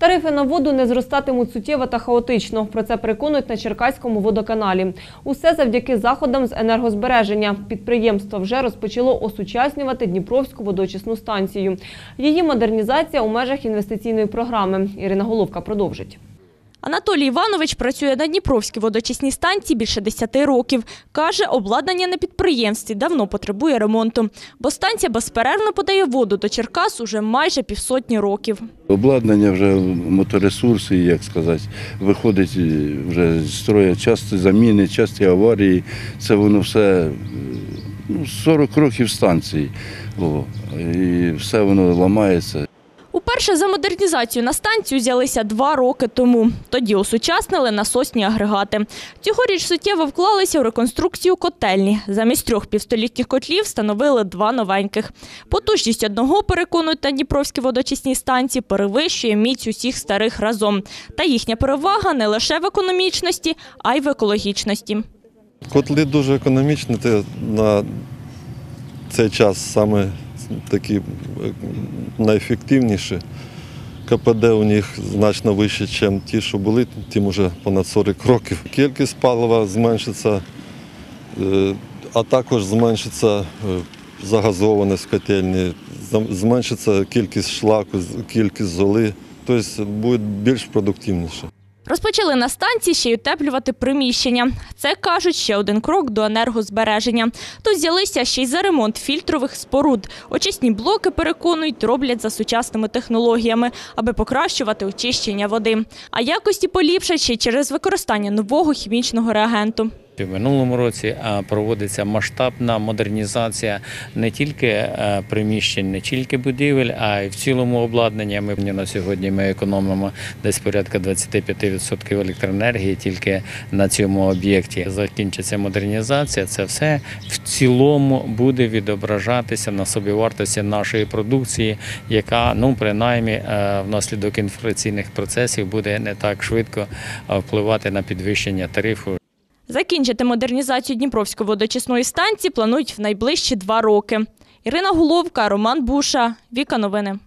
Тарифи на воду не зростатимуть суттєво та хаотично. Про це переконують на Черкаському водоканалі. Усе завдяки заходам з енергозбереження. Підприємство вже розпочало осучаснювати Дніпровську водоочисну станцію. Її модернізація у межах інвестиційної програми. Ірина Головка продовжить. Анатолій Іванович працює на Дніпровській водочисній станції більше 10 років. Каже, обладнання на підприємстві давно потребує ремонту, бо станція безперервно подає воду до Черкас уже майже півсотні років. Обладнання вже моторесурси, як сказати, виходить е, вже з строя часті заміни, часті аварії. Це воно все ну, 40 років станції. О, і все воно ламається. Уперше за модернізацію на станцію взялися два роки тому. Тоді осучаснили насосні агрегати. Цьогоріч суттєво вклалися у реконструкцію котельні. Замість трьох півстолітніх котлів встановили два новеньких. Потужність одного, переконують на Дніпровській водочисній станції, перевищує міць усіх старих разом. Та їхня перевага не лише в економічності, а й в екологічності. Котли дуже економічні, на цей час саме такі е, найефективніші. КПД у них значно вище, ніж ті, що були, тим уже понад 40 років. Кількість палива зменшиться, е, а також зменшиться е, загазованість в котельні, зменшиться кількість шлаку, кількість золи, тобто буде більш продуктивніше. Розпочали на станції ще й утеплювати приміщення. Це, кажуть, ще один крок до енергозбереження. Тут взялися ще й за ремонт фільтрових споруд. Очисні блоки, переконують, роблять за сучасними технологіями, аби покращувати очищення води. А якості поліпшать ще через використання нового хімічного реагенту. В минулому році проводиться масштабна модернізація не тільки е, приміщень, не тільки будівель, а й в цілому обладнання. Ми на сьогодні ми економимо десь порядка 25% електроенергії тільки на цьому об'єкті. Закінчиться модернізація. Це все в цілому буде відображатися на собівартості нашої продукції, яка ну принаймні е, внаслідок інфляційних процесів буде не так швидко е, впливати на підвищення тарифу. Закінчити модернізацію Дніпровської водочисної станції планують в найближчі два роки. Ірина Головка, Роман Буша, Віка Новини.